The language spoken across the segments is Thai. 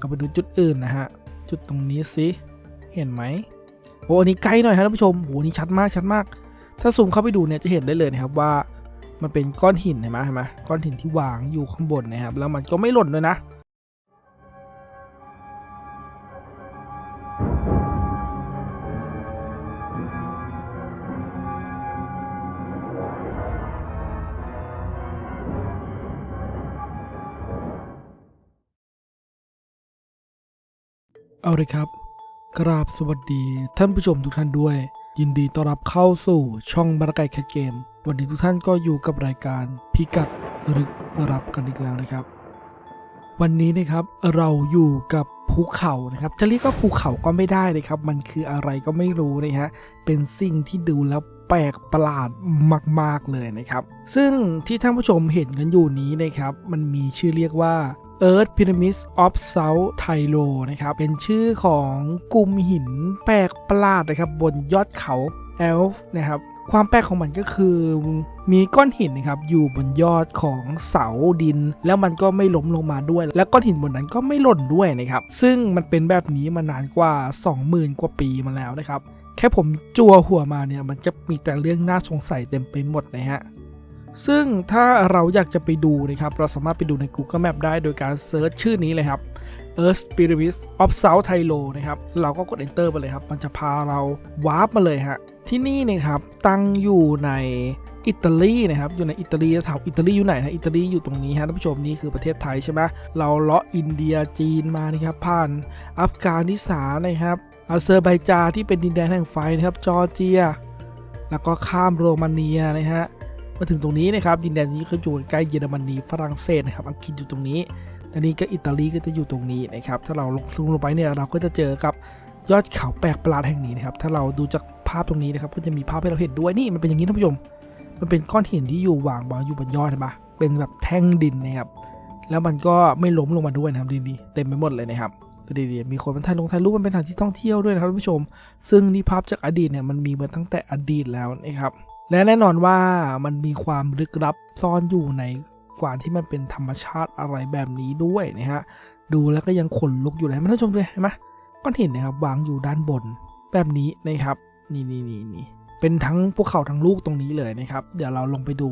ก็ไปดูจุดอื่นนะฮะ จุดตรงนี้สิเห็นไหมโอ้อันนี้ใกล้หน่อยครับท่านผู้ชมโอ้นี่ชัดมากชัดมาก ถ้าซูมเข้าไปดูเนี่ยจะเห็นได้เลยนะครับว่ามันเป็นก้อนหินเห็นไหมเห็นไหมก้อนหินที่วางอยู่ข้างบนนะครับแล้วมันก็ไม่หล่นด้วยนะ เอาเลยครับ กราบสวัสดีท่านผู้ชมทุกท่านด้วย ยินดีต้อนรับเข้าสู่ช่องบรรยากาศแคทเกม วันนี้ทุกท่านก็อยู่กับรายการพิกัดลึกรับกันอีกแล้วนะครับ วันนี้นะครับเราอยู่กับภูเขานะครับ จะเรียกว่าภูเขาก็ไม่ได้นะครับ มันคืออะไรก็ไม่รู้นะฮะ เป็นสิ่งที่ดูแล้วแปลกประหลาดมาก ๆเลยนะครับ ซึ่งที่ท่านผู้ชมเห็นกันอยู่นี้นะครับ มันมีชื่อเรียกว่า Earth Pyramids of South Tylo นะครับ เป็นชื่อของกลุ่มหินแปลกประหลาดนะครับบนยอดเขาเอลฟ์นะครับความแปลกของมันก็คือมีก้อนหินนะครับอยู่บนยอดของเสาดิน แล้วมันก็ไม่ล้มลงมาด้วย แล้วก้อนหินบนนั้นก็ไม่หล่นด้วยนะครับ ซึ่งมันเป็นแบบนี้มานานกว่า 20,000 กว่าปีมาแล้วนะครับ แค่ผมจั่วหัวมาเนี่ยมันจะมีแต่เรื่องน่าสงสัยเต็มไปหมดนะฮะ ซึ่งถ้าเราอยากจะไปดูนะครับ เราสามารถไปดูใน Google Map ได้โดยการเซิร์ชชื่อนี้เลยครับ Earth Pyramids of South Tylo นะครับ เราก็กด Enter ไปเลยครับ มันจะพาเราวาร์ปมาเลยฮะ ที่นี่นะครับตั้งอยู่ในอิตาลีนะครับอยู่ในอิตาลีถามอิตาลีอยู่ไหนนะอิตาลีอยู่ตรงนี้ฮะท่านผู้ชมนี่คือประเทศไทยใช่ไหมเราเลาะอินเดียจีนมานะครับผ่านอัฟกานิสถานนะครับอาเซอร์ไบจาที่เป็นดินแดนแห่งไฟนะครับจอร์เจีย แล้วก็ข้ามโรมาเนียนะฮะ มาถึงตรงนี้นะครับดินแดนนี้ก็อยู่ใกล้เยอรมนีฝรั่งเศสนะครับอังกฤษอยู่ตรงนี้อันนี้ก็อิตาลีก็จะอยู่ตรงนี้นะครับถ้าเราลงซูมลงไปเนี่ยเราก็จะเจอกับยอดเขาแปลกประหลาดแห่งนี้นะครับถ้าเราดูจากภาพตรงนี้นะครับก็จะมีภาพให้เราเห็นด้วยนี่มันเป็นอย่างนี้ท่านผู้ชมมันเป็นก้อนหินที่อยู่วางวางอยู่บนยอดเห็นปะเป็นแบบแท่งดินนะครับแล้วมันก็ไม่ล้มลงมาด้วยนะครับดินีเต็มไปหมดเลยนะครับดูดีๆมีคนมาถ่ายลงถ่ายรูปมันเป็นสถานที่ท่องเที่ยวด้วยนะครับท่านผู้ชม ซึ่งนี่ภาพจากอดีตเนี่ยมันมีมาตั้งแต่อดีตแล้วนะครับ และแน่นอนว่ามันมีความลึกลับซ่อนอยู่ในกว่าที่มันเป็นธรรมชาติอะไรแบบนี้ด้วยนะฮะดูแล้วก็ยังขนลุกอยู่เลยท่านผู้ชมเลยเห็นไหมก้อนหินนะครับวางอยู่ด้านบนแบบนี้นะครับ นี่นี่นี่นี่เป็นทั้งภูเขาทั้งลูกตรงนี้เลยนะครับ เดี๋ยวเราลงไปดู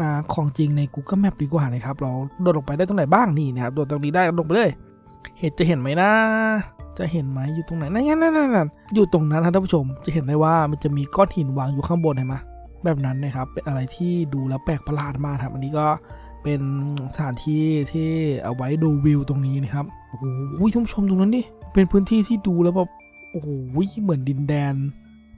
อของจริงใน Google Map ดีกว่านะครับ เราโดดลงไปได้ตรงไหนบ้างนี่นะครับโดดตรงนี้ได้ลงไปเลย เห็นจะเห็นไหมนะจะเห็นไหมอยู่ตรงไหนนั่นนั่นนั่นอยู่ตรงนั้นครับท่านผู้ชมจะเห็นได้ว่ามันจะมีก้อนหินวางอยู่ข้างบนเห็นไหม แบบนั้นนะครับเป็นอะไรที่ดูแล้วแปลกประหลาดมากครับ อันนี้ก็เป็นสถานที่ที่เอาไว้ดูวิวตรงนี้นะครับโอ้โหท่านผู้ชมตรงนั้นดิเป็นพื้นที่ที่ดูแล้วแบบโอ้โหเหมือนดินแดน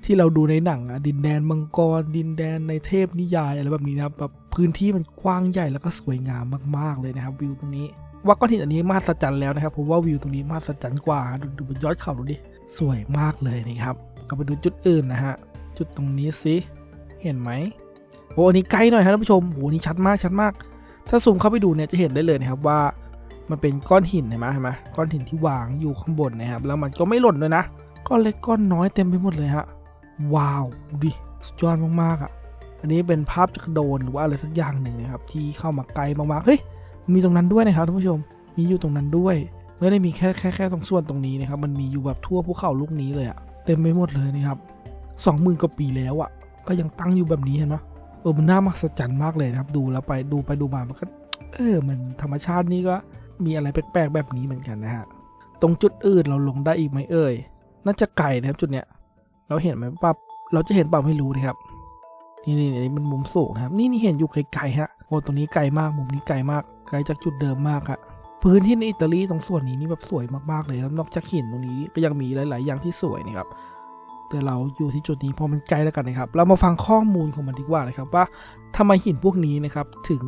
ที่เราดูในหนังอะดินแดนมังกรดินแดนในเทพนิยายอะไรแบบนี้นะครับแบบพื้นที่มันกว้างใหญ่แล้วก็สวยงามมากๆเลยนะครับ วิวตรงนี้ ว่าก้อนหินอันนี้มหัศจรรย์แล้วนะครับผมว่าวิวตรงนี้มหัศจรรย์กว่าดูดูบนยอดเขาดูดิสวยมากเลยนะครับก็ไปดูจุดอื่นนะฮะจุดตรงนี้สิ เห็นไหมโอ้อันนี้ใกล้หน่อยครับท่านผู้ชมโอ้อันนี้ชัดมากชัดมาก ถ้าซูมเข้าไปดูเนี่ยจะเห็นได้เลยนะครับว่ามันเป็นก้อนหินเห็นไหมเห็นไหมก้อนหินที่วางอยู่ข้างบนนะครับ แล้วมันก็ไม่หล่นด้วยนะก้อนเล็กก้อนน้อยเต็มไปหมดเลยฮะว้าวดูดิสุดยอดมากๆอะอันนี้เป็นภาพจากโดนหรือว่าอะไรสักอย่างหนึ่งนะครับที่เข้ามาไกลมากๆเฮ้ยมีตรงนั้นด้วยนะครับท่านผู้ชมมีอยู่ตรงนั้นด้วย ไม่ได้มีแค่แค่แค่ตรงส่วนตรงนี้นะครับมันมีอยู่แบบทั่วภูเขาลูกนี้เลยอะเต็มไปหมดเลยนะครับสองหมื่นกว่าปีแล้วอะ ก็ยังตั้งอยู่แบบนี้เห็นไหมเออมันน่ามหัศจรรย์มากเลยนะครับ ดูแล้วไปดูไปดูมามันก็เออมันธรรมชาตินี่ก็มีอะไรแปลกๆแบบนี้เหมือนกันนะฮะตรงจุดอื่นเราลงได้อีกไหมเอ่ยน่าจะไกลนะครับจุดเนี้ยเราเห็นไหมปั๊บเราจะเห็นเปล่าไม่รู้นะครับนี่นี่นี่มันมุมสูงนะครับ นี่นี่เห็นอยู่ไกลๆฮะโอ้ตรงนี้ไกลมากมุมนี้ไกลมากไกลจากจุดเดิมมากอะพื้นที่ในอิตาลีตรงส่วนนี้นี่แบบสวยมากๆเลยแล้วนอกจากหินตรงนี้ก็ยังมีหลาย ๆ อย่างที่สวยนะครับ แต่เราอยู่ที่จุดนี้เพอมันไกลแล้วกันนะครับ เรามาฟังข้อมูลของมันดีกว่านะครับว่าทำไมหินพวกนี้นะครับถึง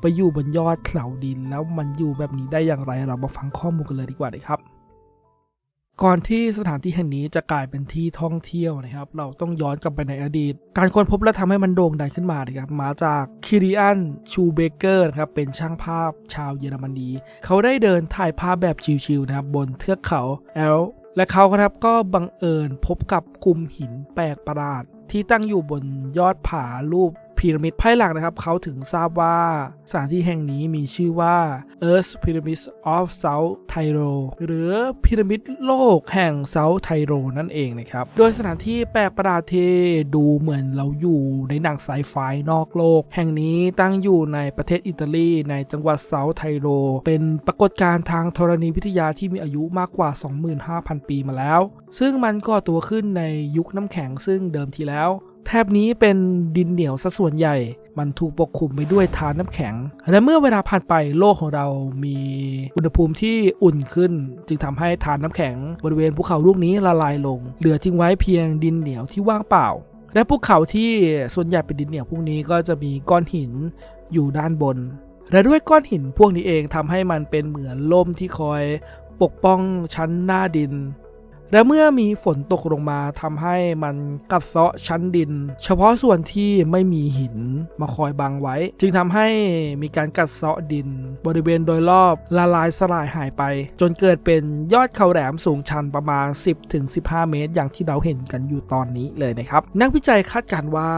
ไปอยู่บนยอดเขาดิน แล้วมันอยู่แบบนี้ได้อย่างไร เรามาฟังข้อมูลกันเลยดีกว่านะครับ ก่อนที่สถานที่แห่งนี้จะกลายเป็นที่ท่องเที่ยวนะครับ เราต้องย้อนกลับไปในอดีต การค้นพบและทำให้มันโด่งดังขึ้นมานะครับมาจากคิริอันชูเบเกอร์นะครับเป็นช่างภาพชาวเยอรมนีเขาได้เดินถ่ายภาพแบบชิลๆนะครับบนเทือกเขาแอล และเขาครับก็บังเอิญพบกับกลุ่มหินแปลกประหลาดที่ตั้งอยู่บนยอดผารูป พีระมิดภายหลังนะครับเขาถึงทราบว่าสถานที่แห่งนี้มีชื่อว่า Earth Pyramids of South Tyro หรือพีระมิดโลกแห่ง South Tyro นั่นเองนะครับ โดยสถานที่แปลกประหลาดที่ดูเหมือนเราอยู่ในหนังไซไฟนอกโลก แห่งนี้ตั้งอยู่ในประเทศอิตาลี ในจังหวัดเซาท์ไทโรเป็นปรากฏการณ์ทางธรณีวิทยาที่มีอายุมากกว่า 25,000 ปีมาแล้ว ซึ่งมันก่อตัวขึ้นในยุคน้ำแข็งซึ่งเดิมทีแล้ว แถบนี้เป็นดินเหนียวซะส่วนใหญ่ มันถูกปกคลุมไปด้วยทานน้ำแข็ง และเมื่อเวลาผ่านไปโลกของเรามีอุณหภูมิที่อุ่นขึ้น จึงทำให้ทานน้ำแข็งบริเวณภูเขาลูกนี้ละลายลง เหลือทิ้งไว้เพียงดินเหนียวที่ว่างเปล่า และภูเขาที่ส่วนใหญ่เป็นดินเหนียวพวกนี้ก็จะมีก้อนหินอยู่ด้านบน และด้วยก้อนหินพวกนี้เองทำให้มันเป็นเหมือนล่มที่คอยปกป้องชั้นหน้าดิน และเมื่อมีฝนตกลงมาทำให้มันกัดเซาะชั้นดิน เฉพาะส่วนที่ไม่มีหินมาคอยบังไว้ จึงทำให้มีการกัดเซาะดิน บริเวณโดยรอบละลายสลายหายไป จนเกิดเป็นยอดเขาแหลมสูงชันประมาณ 10-15 เมตร อย่างที่เราเห็นกันอยู่ตอนนี้เลยนะครับ นักวิจัยคาดการณ์ว่า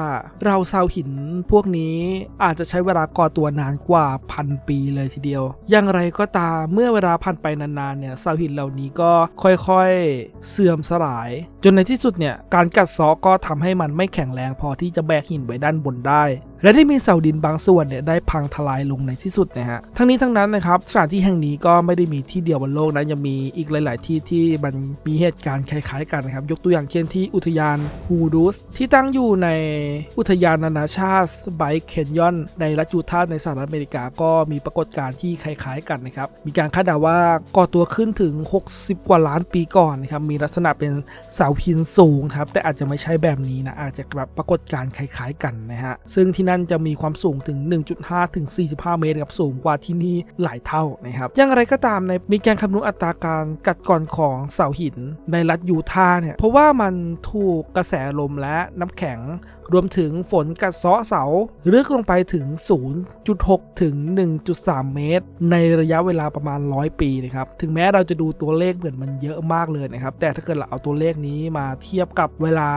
เราซาวหินพวกนี้อาจจะใช้เวลาก่อตัวนานกว่าพันปีเลยทีเดียว อย่างไรก็ตามเมื่อเวลาผ่านไปนานๆเนี่ยซาวหินเหล่านี้ก็ค่อยๆเสื่อมสลายจนในที่สุดเนี่ยการกัดเซาะก็ทำให้มันไม่แข็งแรงพอที่จะแบกหินไว้ด้านบนได้ และได้มีเสาดินบางส่วนเนี่ยได้พังทลายลงในที่สุดนะฮะทั้งนี้ทั้งนั้นนะครับสถานที่แห่งนี้ก็ไม่ได้มีที่เดียวบนโลกนะยังมีอีกหลาย ๆ ที่ที่มันมีเหตุการณ์คล้าย ๆ กันนะครับยกตัวอย่างเช่นที่อุทยานฮูดูสที่ตั้งอยู่ในอุทยานนานาชาติไบเคนยอน ในรัฐยูทาห์ในสหรัฐอเมริกาก็มีปรากฏการณ์ที่คล้าย ๆ กันนะครับมีการคาดเดาว่าก่อตัวขึ้นถึง 60 กว่าล้านปีก่อนนะครับมีลักษณะเป็นเสาหินสูงครับแต่อาจจะไม่ใช่แบบนี้นะอาจจะแบบปรากฏการณ์คล้ายๆกันนะฮะซึ่งที่นั่นจะมีความสูงถึง 1.5 ถึง 45 เมตรครับสูงกว่าที่นี่หลายเท่านะครับอย่างไรก็ตามในมีการคำนวณอัตราการกัดกร่อนของเสาหินในรัฐยูทาห์เนี่ยเพราะว่ามันถูกกระแสลมและน้ำแข็งรวมถึงฝนกัดเซาะเสาลึกลงไปถึง 0.6 ถึง 1.3 เมตร ในระยะเวลาประมาณ 100 ปีนะครับ ถึงแม้เราจะดูตัวเลขเหมือนมันเยอะมากเลยนะครับ แต่ถ้าเกิดเราเอาตัวเลขนี้มาเทียบกับเวลา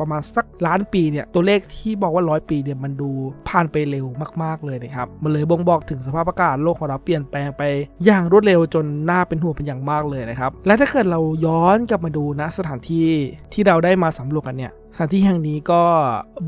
ประมาณสักล้านปีเนี่ยตัวเลขที่บอกว่าร้อยปีเนี่ยมันดูผ่านไปเร็วมากๆเลยนะครับมันเลยบ่งบอกถึงสภาพอากาศโลกของเราเปลี่ยนแปลงไปอย่างรวดเร็วจนน่าเป็นห่วงเป็นอย่างมากเลยนะครับและถ้าเกิดเราย้อนกลับมาดูนะสถานที่ที่เราได้มาสำรวจกันเนี่ย สถานที่แห่งนี้ก็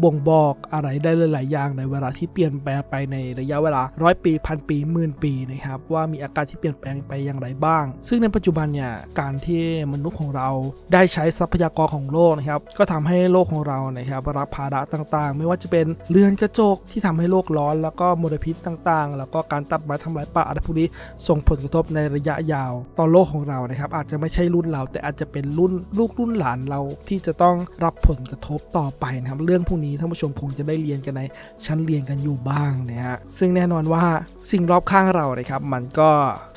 บ่งบอกอะไรได้หลาย ๆ อย่างในเวลาที่เปลี่ยนแปลงไปในระยะเวลาร้อยปีพันปีหมื่นปีนะครับว่ามีอาการที่เปลี่ยนแปลงไปอย่างไรบ้าง ซึ่งในปัจจุบันเนี่ยการที่มนุษย์ของเราได้ใช้ทรัพยากรของโลกนะครับก็ทำให้โลกของเรานะครับรับภาระต่าง ๆ ไม่ว่าจะเป็นเรือนกระจกที่ทำให้โลกร้อน แล้วก็มลพิษต่าง ๆ แล้วก็การตัดไม้ทำลายป่าอะไรพวกนี้ส่งผลกระทบในระยะยาว ต่อโลกของเรานะครับอาจจะไม่ใช่รุ่นเรา แต่อาจจะเป็นรุ่นลูกรุ่นหลานเราที่จะต้องรับผลกระทบต่อไปนะครับ เรื่องพวกนี้ท่านผู้ชมคงจะได้เรียนกันในชั้นเรียนกันอยู่บ้างนะฮะซึ่งแน่นอนว่าสิ่งรอบข้างเรานะครับ มันก็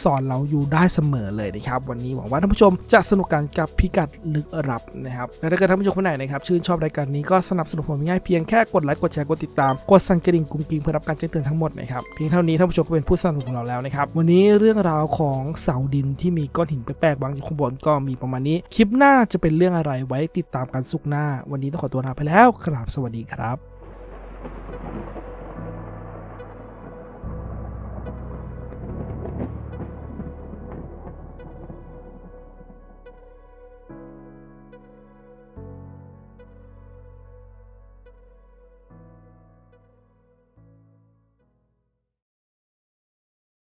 สอนเราอยู่ได้เสมอเลยนะครับ วันนี้หวังว่าท่านผู้ชมจะสนุกกันกับพิกัดลึกลับนะครับและถ้าเกิดท่านผู้ชมคนไหนนะครับชื่นชอบรายการนี้ก็สนับสนุนผมง่ายเพียงแค่กดไลค์กดแชร์กดติดตามกดสั่นกระดิ่งกุ้งกิ้งเพื่อรับการแจ้งเตือนทั้งหมดนะครับเพียงเท่านี้ท่านผู้ชมก็เป็นผู้สนับสนุนของเราแล้วนะครับวันนี้เรื่องราวของเสาดินที่มีก้อนหินแปลกๆบางอยู่ข้างบนก็มีประมาณนี้ คลิปหน้าจะเป็นเรื่องอะไรไว้ติดตามกันสุกหน้าวันนี้ต้องขอตัวลาไปแล้วครับสวัสดีครับ